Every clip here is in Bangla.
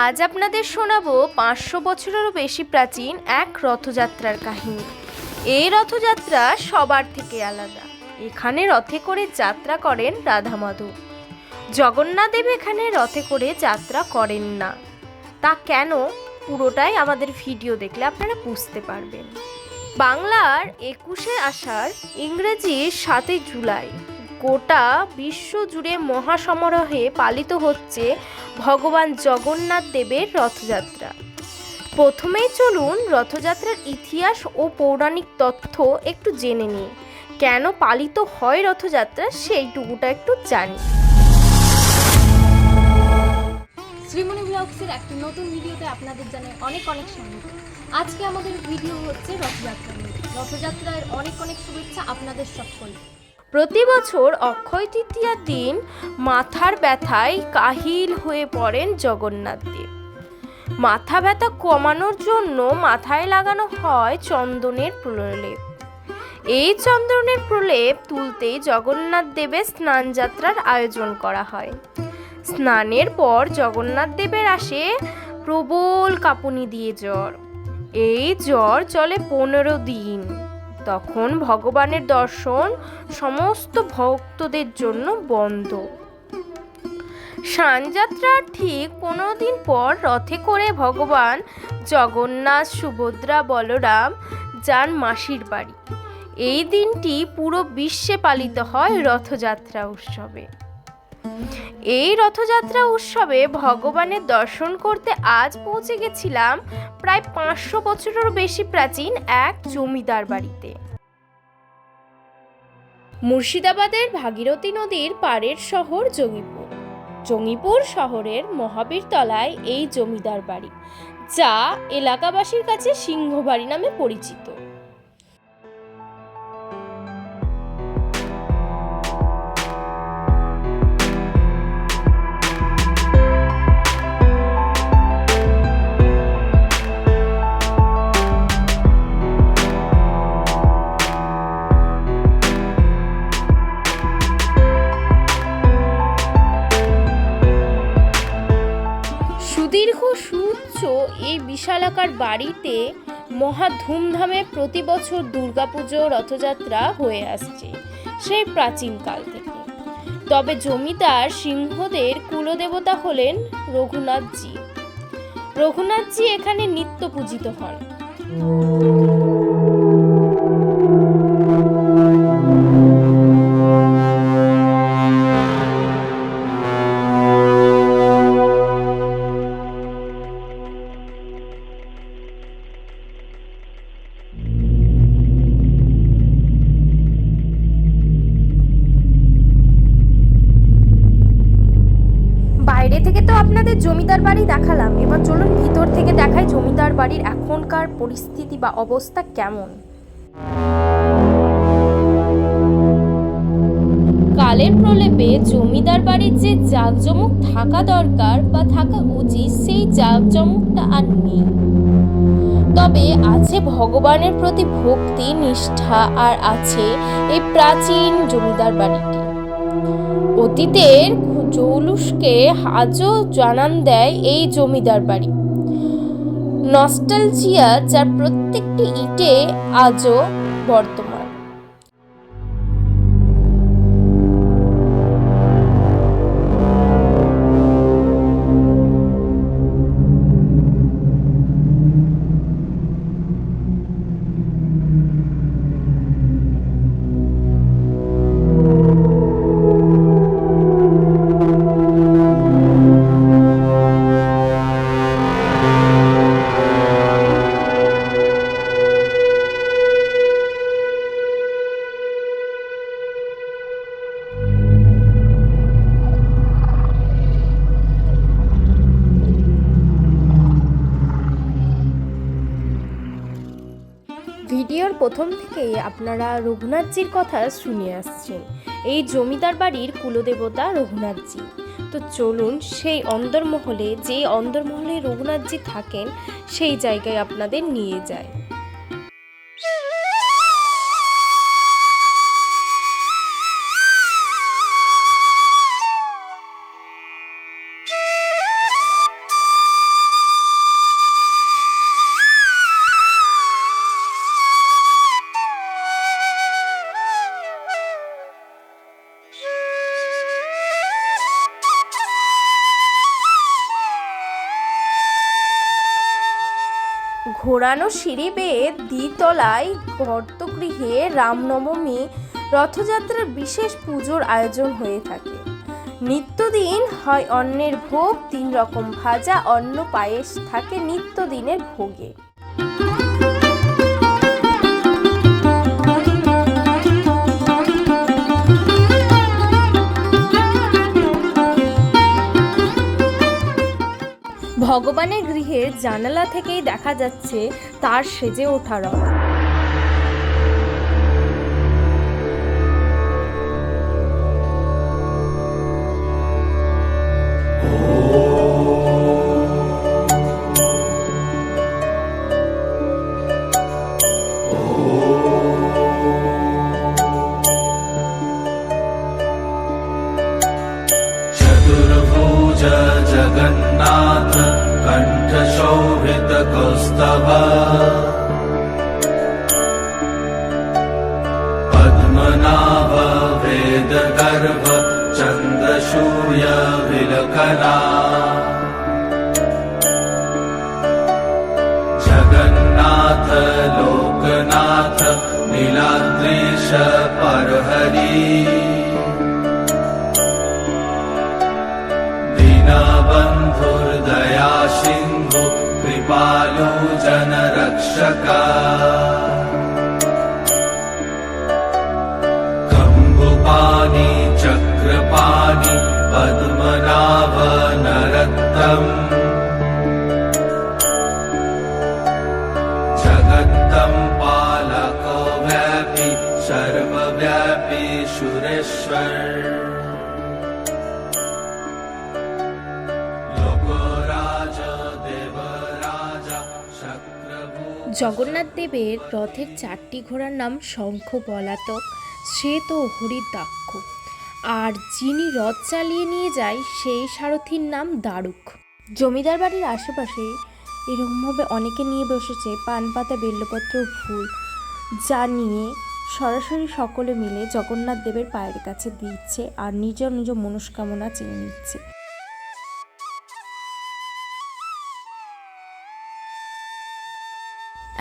আজ আপনাদের শোনাবো পাঁচশো বছরেরও বেশি প্রাচীন এক রথযাত্রার কাহিনী। এই রথযাত্রা সবার থেকে আলাদা। এখানে রথে করে যাত্রা করেন রাধা মাধব জগন্নাথদেব এখানে রথে করে যাত্রা করেন না। তা কেন? পুরোটাই আমাদের ভিডিও দেখলে আপনারা বুঝতে পারবেন। বাংলার একুশে আষাঢ় ইংরেজির সাতই জুলাই। গোটা বিশ্ব জুড়ে মহাসমারোহে পালিত হচ্ছে ভগবান জগন্নাথ দেবের রথযাত্রা। প্রথমেই চলুন রথযাত্রার ইতিহাস ও পৌরাণিক তথ্য একটু জেনে নিই। কেন পালিত হয় রথযাত্রা সেইটুকুটা একটু জানি। শ্রীমণি ব্লগসের একটি নতুন ভিডিওতে আপনাদের জানাই অনেক অনেক স্বাগত। আজকে আমাদের ভিডিও হচ্ছে রথযাত্রা নিয়ে। রথযাত্রার অনেক অনেক শুভেচ্ছা আপনাদের সকল প্রতি বছর অক্ষয় তৃতীয়ার দিন মাথার ব্যথায় কাহিল হয়ে পড়েন জগন্নাথ দেব। মাথা ব্যথা কমানোর জন্য মাথায় লাগানো হয় চন্দনের প্রলেপ। এই চন্দনের প্রলেপ তুলতেই জগন্নাথ দেবের স্নান যাত্রার আয়োজন করা হয়। স্নানের পর জগন্নাথ দেবের আসে প্রবল কাঁপুনি দিয়ে জ্বর। এই জ্বর চলে পনেরো দিন। তখন ভগবানের দর্শন সমস্ত ভক্তদের জন্য বন্ধ। সানযাত্রার ঠিক পনেরো দিন পর রথে করে ভগবান জগন্নাথ, সুভদ্রা, বলরাম যান মাসির বাড়ি। এই দিনটি পুরো বিশ্বে পালিত হয় রথযাত্রা উৎসবে। এই রথযাত্রা উৎসবে ভগবানের দর্শন করতে আজ পৌঁছে গেছিলাম প্রায় পাঁচশো বছরের বেশি প্রাচীন এক জমিদার বাড়িতে। মুর্শিদাবাদের ভাগীরথী নদীর পাড়ের শহর জঙ্গিপুর। জঙ্গিপুর শহরের মহাবীর তলায় এই জমিদার বাড়ি, যা এলাকাবাসীর কাছে সিংহবাড়ি নামে পরিচিত। এই বিশালাকার বাড়িতে মহা ধুমধামে প্রতি বছর দুর্গাপুজো, রথযাত্রা হয়ে আসছে সেই প্রাচীনকাল থেকে। তবে জমিদার সিংহদের কুলদেবতা হলেন রঘুনাথজি। রঘুনাথজি এখানে নিত্য পূজিত হন। বাইরে থেকে তো আপনাদের জমিদার বাড়ি দেখালাম। এবার চলুন ভিতর থেকে দেখাই জমিদার বাড়ির এখনকার পরিস্থিতি বা অবস্থা কেমন। কালের প্রলেপে জমিদার বাড়ির যে জাঁকজমক থাকা দরকার বা থাকা উচিত, সেই জাঁকজমকটা আর নেই। তবে আছে ভগবানের প্রতি ভক্তি, নিষ্ঠা আর আছে এই প্রাচীন জমিদার বাড়িটি। অতীতের জৌলুসকে আজও জানান দেয় এই জমিদার বাড়ি। নস্টালজিয়া যার প্রত্যেকটি ইটে আজও বর্তমান। প্রথম থেকেই আপনারা রঘুনাথজির কথা শুনে আসছেন। এই জমিদার বাড়ির কুলদেবতা রঘুনাথজি। তো চলুন সেই অন্দরমহলে যে অন্দরমহলে রঘুনাথজি থাকেন, সেই জায়গায় আপনাদের নিয়ে যায় ঘোরানো সিঁড়ি বেয়ে দ্বিতলায় গর্তগৃহে রামনবমী রথযাত্রার বিশেষ পুজোর আয়োজন হয়ে থাকে। নিত্যদিন হয় অন্নের ভোগ, তিন রকম ভাজা, অন্ন, পায়েস থাকে নিত্যদিনের ভোগে। ভগবানের জানালা থেকেই দেখা যাচ্ছে তার সেজে ওঠা রথ। जगन्नाथ। लोकनाथ नीलाद्रीश परहरी। दीनबन्धुर्दया सिन्धु कृपालु जनरक्षका पद्मनाभ नरत्तम् जगत्तं पालको व्यापि सर्वव्यापी सुरेश्वर লোকরাজ দেবরাজা শক্রভূ জগন্নাথ দেবের রথের চারটি ঘোড়ার নাম শঙ্খ পলাতক শ্বেত ও হরিদাক্ষ আর যিনি রথ চালিয়ে নিয়ে যায়, সেই সারথীর নাম দারুক। জমিদার বাড়ির আশেপাশে এরকমভাবে অনেকে নিয়ে বসেছে পান পাতা, বেল্লপত্র, ফুল, যা নিয়ে সরাসরি সকলে মিলে জগন্নাথ দেবের পায়ের কাছে দিচ্ছে আর নিজ নিজ মনস্কামনা চেয়ে নিচ্ছে।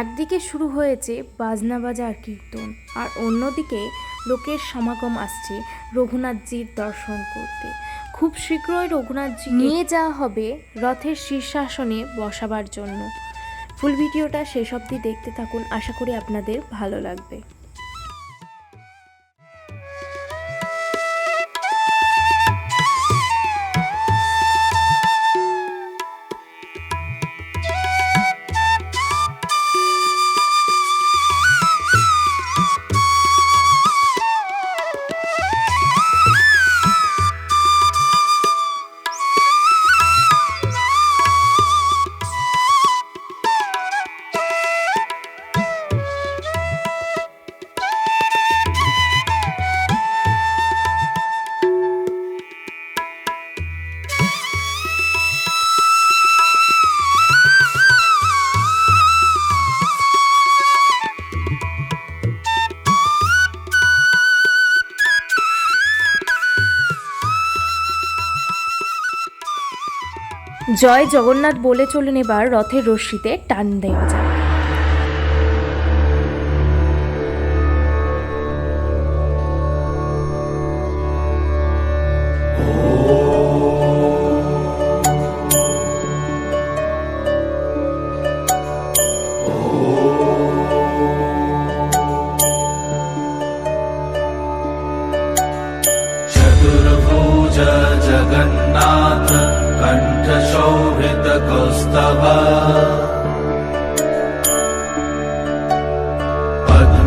একদিকে শুরু হয়েছে বাজনা বাজার কীর্তন আর অন্যদিকে লোকের সমাগম আসছে রঘুনাথজির দর্শন করতে। খুব শীঘ্রই রঘুনাথজি নিয়ে যাওয়া হবে রথের শীর্ষাসনে বসাবার জন্য। ফুল ভিডিওটা শেষ অবধি দেখতে থাকুন। আশা করি আপনাদের ভালো লাগবে। জয় জগন্নাথ বলে চলুন এবার রথের রশ্মিতে টান দেওয়া যায় Oh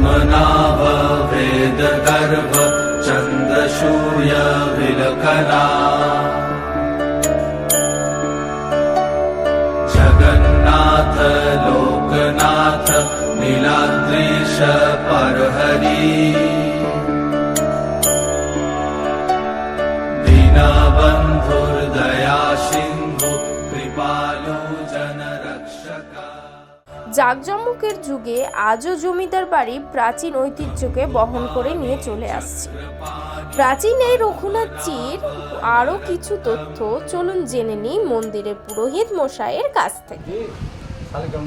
पद्मनाभ वेदगर्भ चन्द्रसूर्य विलकना जगन्नाथ लोकनाथ नीलाद्रीश परहरी জাকজমকের যুগে আজও জমিদার বাড়ি প্রাচীন ঐতিহ্যকে বহন করে নিয়ে চলে আসছে। প্রাচীন এই রঘুনাথজির আরও কিছু তথ্য চলুন জেনে নিই মন্দিরের পুরোহিত মশাইয়ের কাছ থেকে।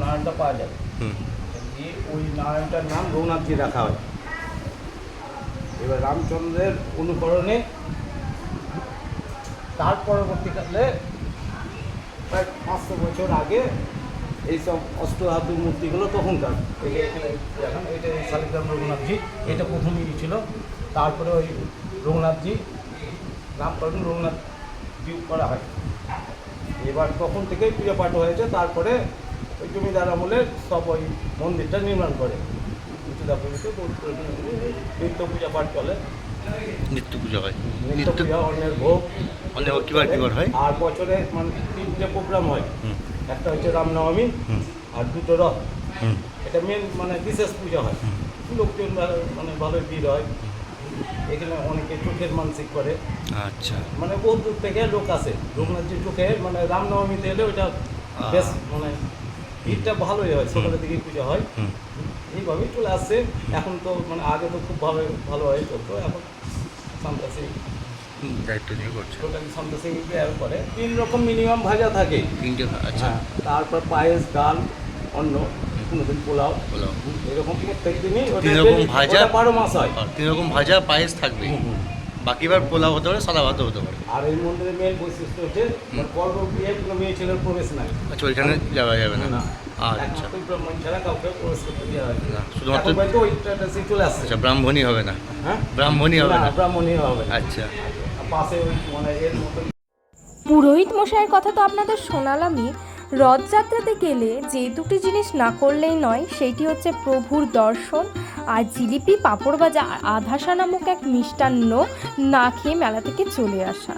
নারায়ণটা পাওয়া যাবে ওই নারায়ণটার নাম রঘুনাথজি রাখা হয়। এবার রামচন্দ্রের অনুকরণে তার পরবর্তীকালে প্রায় পাঁচশো বছর আগে এইসব অষ্টধাতু মূর্তিগুলো তখনকার। এখানে এটা শালিগ্রাম রঘুনাথজি এটা প্রথমেই ছিল। তারপরে ওই রঘুনাথজি নামকরণ রঘুনাথজি করা হয়। এবার তখন থেকেই পূজা পাঠ হয়েছে তারপরে ওই জমিদার আমলে সব ওই মন্দিরটা নির্মাণ করে। পুজোতে নিত্য পূজা পাঠ চলে। নিত্য পুজো হয়। নিত্য পূজা অন্যের ভোগ। কিবার কিবার হয়? আর বছরে মানে তিনটে প্রোগ্রাম হয়। একটা হচ্ছে রামনবমী আর দুটো রথ। এটা মেন মানে বিশেষ পূজা হয়। লোকজন মানে ভালোই ভিড় হয়। এখানে অনেকে চোখের মানসিক করে। আচ্ছা। মানে বহু দূর থেকে লোক আসে। রঘুনাথজির চোখে মানে রামনবমীতে এলে ওইটা বেশ মানে ভিড়টা ভালোই হয়। সকালের দিকে পুজো হয়। এইভাবেই চলে আসছে। এখন তো মানে আগে তো খুব ভালো ভালো হয় চলতো এখন হুম, দায়িত্ব নিয়ে করছে। টোটালি করে তিন রকম মিনিমাম ভাজা থাকে। তিনটে আচ্ছা। হ্যাঁ তারপর পায়েস ডাল অন্ন কোনোদিন পোলাও। পোলাও। এরকম প্রত্যেক দিনই তিন রকম ভাজা? বারো মাস হয়। আর তিন রকম ভাজা পায়েস থাকবে। বাকিবার পোলাও হতে পারে সাদা ভাতও হতে পারে। আর এই মন্দিরের মেন বৈশিষ্ট্য হচ্ছে গর্ভ বিয়ে কোনো মেয়ে ছেলের প্রবেশ নাই। আচ্ছা ওইখানে যাওয়া যাবে না? আচ্ছা। ব্রাহ্মণ ছাড়া কাউকে প্রবেশ করতে দেওয়া হয় না, শুধুমাত্র- পর্যন্ত চলে আসছে। আচ্ছা ব্রাহ্মণই হবে না। হ্যাঁ? ব্রাহ্মণই হবে না। ব্রাহ্মণই হবে না। আচ্ছা। মানে পুরোহিত মশাইয়ের কথা তো আপনাদের শোনালামই। রথযাত্রাতে গেলে যে দুটি জিনিস না করলেই নয় সেটি হচ্ছে প্রভুর দর্শন আর জিলিপি পাঁপড় বাজা আধাসা নামক এক মিষ্টান্ন না খেয়ে মেলা থেকে চলে আসা।